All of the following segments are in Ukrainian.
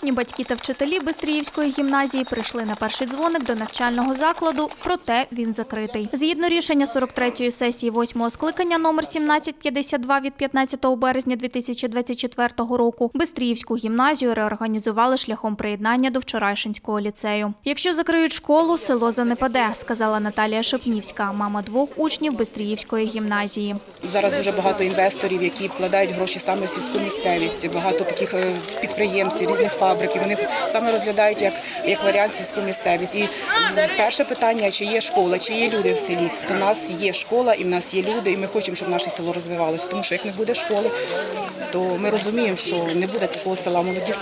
Учні, батьки та вчителі Бистріївської гімназії прийшли на перший дзвоник до навчального закладу, проте він закритий. Згідно рішення 43-ї сесії 8-го скликання номер 1752 від 15 березня 2024 року Бистріївську гімназію реорганізували шляхом приєднання до Вчорайшинського ліцею. Якщо закриють школу, село занепаде, сказала Наталія Шепнівська, мама двох учнів Бистріївської гімназії. Зараз дуже багато інвесторів, які вкладають гроші саме в сільську місцевість. Багато таких е, підприємців, різних фабрик. І Вони саме розглядають як, як варіант сільську місцевість. І перше питання: чи є школа, чи є люди в селі? То в нас є школа, і в нас є люди, і ми хочемо, щоб наше село розвивалося. Тому що як не буде школи, то ми розуміємо, що не буде такого села. Молоді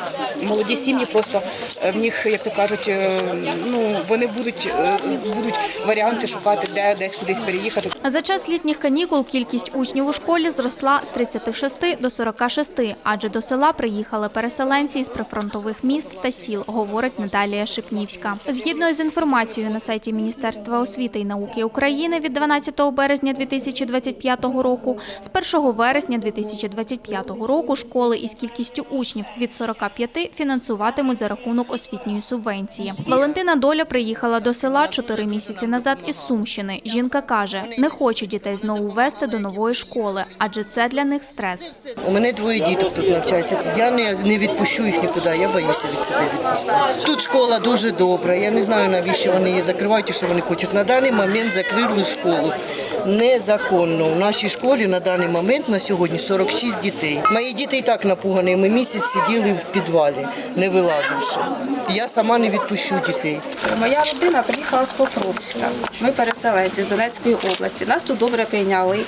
молоді сім'ї просто е, в них, як то кажуть, е, ну вони будуть, е, будуть варіанти шукати, де десь кудись переїхати. За час літніх канікул кількість учнів у школі зросла з 36 до 46, адже до села приїхали переселенці із прифронтових міст та сіл, говорить Наталія Шипнівська. Згідно з інформацією на сайті Міністерства освіти і науки України від 12 березня 2025 року, з 1 вересня 2025 року школи із кількістю учнів від 45 фінансуватимуть за рахунок освітньої субвенції. Валентина Доля приїхала до села 4 місяці назад із Сумщини. Жінка каже, не хоче дітей знову вести до нової школи, адже це для них стрес. У мене двоє діток тут навчаються. Я не відпущу їх нікуди, я боюся від себе відпускати. Тут школа дуже добра. Я не знаю, навіщо вони її закривають і що вони хочуть. На даний момент закрили школу. Незаконно. В нашій школі на даний момент на сьогодні 46 дітей. Мої діти і так напугані. Ми місяць сиділи в підвалі, не вилазивши. Я сама не відпущу дітей. Моя родина приїхала з Покровська. Ми переселенці з Донецької області. Нас тут добре прийняли.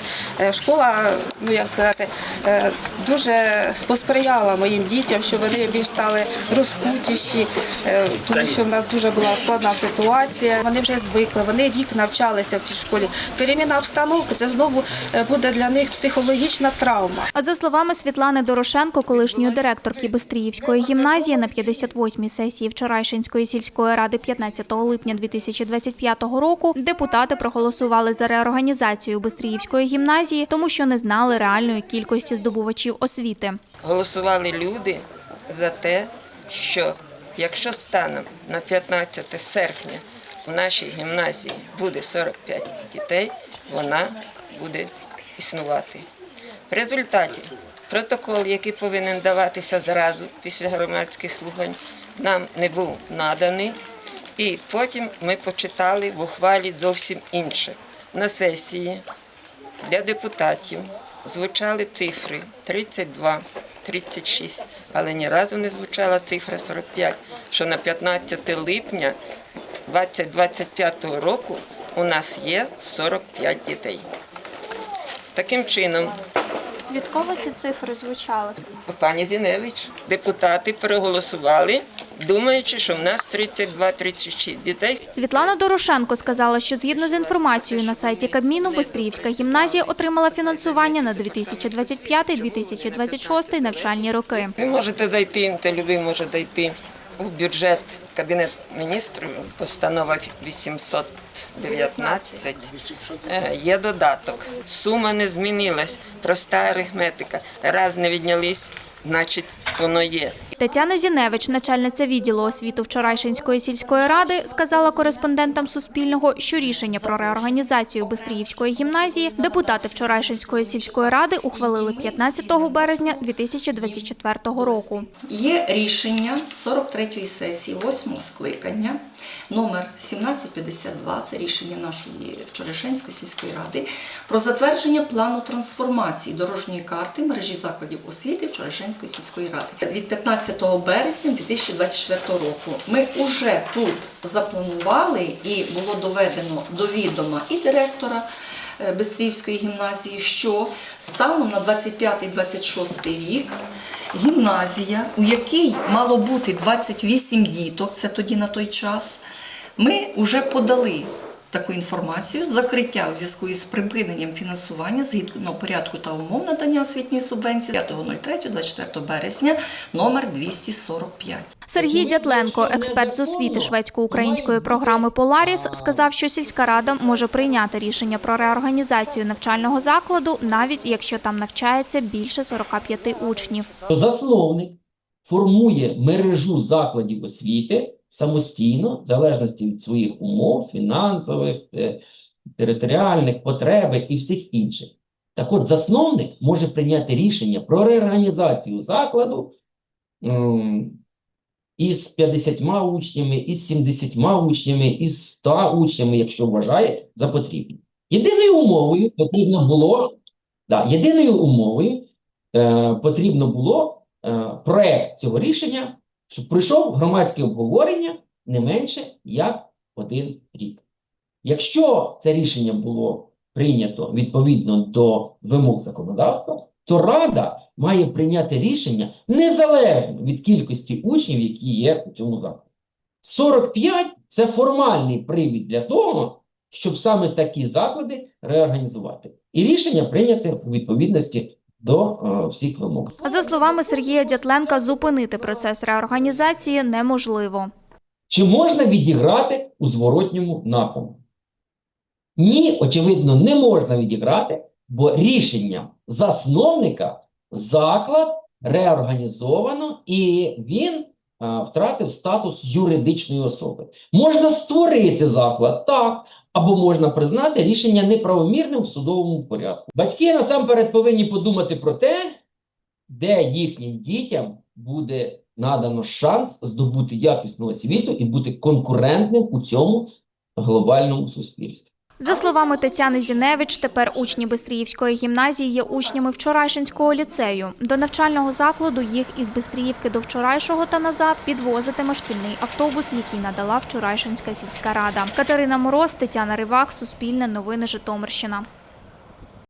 Е, Школа, ну як сказати, е, дуже посприяла моїм дітям, щоб вони більш стали розкутіші, е, тому що в нас дуже була складна ситуація. Вони вже звикли, вони рік навчалися в цій школі. Переміна обстановки це знову е, буде для них психологічна травма. А за словами Світлани Дорошенко, колишньої директорки Бистріївської гімназії, на 58-й сесії Вчорайшинської сільської ради 15 липня 2025 року депутати проголосували за реорганізацію Бистріївської гімназії, тому що не знали реальної кількості здобувачів освіти. голосували люди за те, що якщо станом на 15 серпня у нашій гімназії буде 45 дітей, вона буде існувати. В результаті протокол, який повинен даватися зразу після громадських слухань, нам не був наданий. І потім ми почитали в ухвалі зовсім інше. На сесії для депутатів звучали цифри 32, 36, але ні разу не звучала цифра 45, що на 15 липня 2025 року у нас є 45 дітей. Таким чином, Від кого ці цифри звучали? пані Зіневич, депутати проголосували, думаючи, що в нас 32-36 дітей. Світлана Дорошенко сказала, що згідно з інформацією на сайті Кабміну, Бистріївська гімназія отримала фінансування на 2025-2026 навчальні роки. Ви можете зайти, та любий може зайти у бюджет Кабінет міністрів, постанова 819. Е, Є додаток. Сума не змінилась, проста арифметика. Раз не віднялись, значить воно є. Тетяна Зіневич, начальниця відділу освіти Вчорайшинської сільської ради, сказала кореспондентам Суспільного, що рішення про реорганізацію Бистріївської гімназії депутати Вчорайшинської сільської ради ухвалили 15 березня 2024 року. Є рішення 43-ї сесії 8 скликання, номер 1752, це рішення нашої Вчорашенської сільської ради, про затвердження плану трансформації дорожньої карти мережі закладів освіти Вчорашенської сільської ради. Від 15 березня 2024 року ми вже тут запланували і було доведено до відома і директора е, гімназії, що станом на 25-26 рік гімназія, у якій мало бути 28 діток, це тоді на той час, ми вже подали таку інформацію, закриття у зв'язку із припиненням фінансування згідно порядку та умов надання освітньої субвенції 5.03.24 березня номер 245. Сергій Дятленко, експерт з освіти шведсько-української програми Поларіс, сказав, що сільська рада може прийняти рішення про реорганізацію навчального закладу, навіть якщо там навчається більше 45 учнів. Засновник формує мережу закладів освіти самостійно, в залежності від своїх умов, фінансових, е, територіальних потреб і всіх інших. Так от, засновник може прийняти рішення про реорганізацію закладу із 50 учнями, із 70 учнями, із 100 учнями, якщо вважає за потрібне. Єдиною умовою потрібно було, да, єдиною умовою е, потрібно було е, проект цього рішення, щоб пройшов громадське обговорення не менше як один рік. Якщо це рішення було прийнято відповідно до вимог законодавства, то Рада має прийняти рішення незалежно від кількості учнів, які є у цьому закладі. 45 – це формальний привід для того, щоб саме такі заклади реорганізувати. І рішення прийняти у відповідності до е, всіх вимог. За словами Сергія Дятленка, зупинити процес реорганізації неможливо. Чи можна відіграти у зворотньому напрямку? Ні, очевидно, не можна відіграти, бо рішенням засновника заклад реорганізовано і він втратив статус юридичної особи. Можна створити заклад, так, або можна признати рішення неправомірним в судовому порядку. Батьки насамперед повинні подумати про те, де їхнім дітям буде надано шанс здобути якісну освіту і бути конкурентним у цьому глобальному суспільстві. За словами Тетяни Зіневич, тепер учні Бистріївської гімназії є учнями Вчорайшинського ліцею. До навчального закладу їх із Бистріївки до Вчорайшого та назад підвозитиме шкільний автобус, який надала Вчорайшинська сільська рада. Катерина Мороз, Тетяна Ривак, Суспільне новини Житомирщина.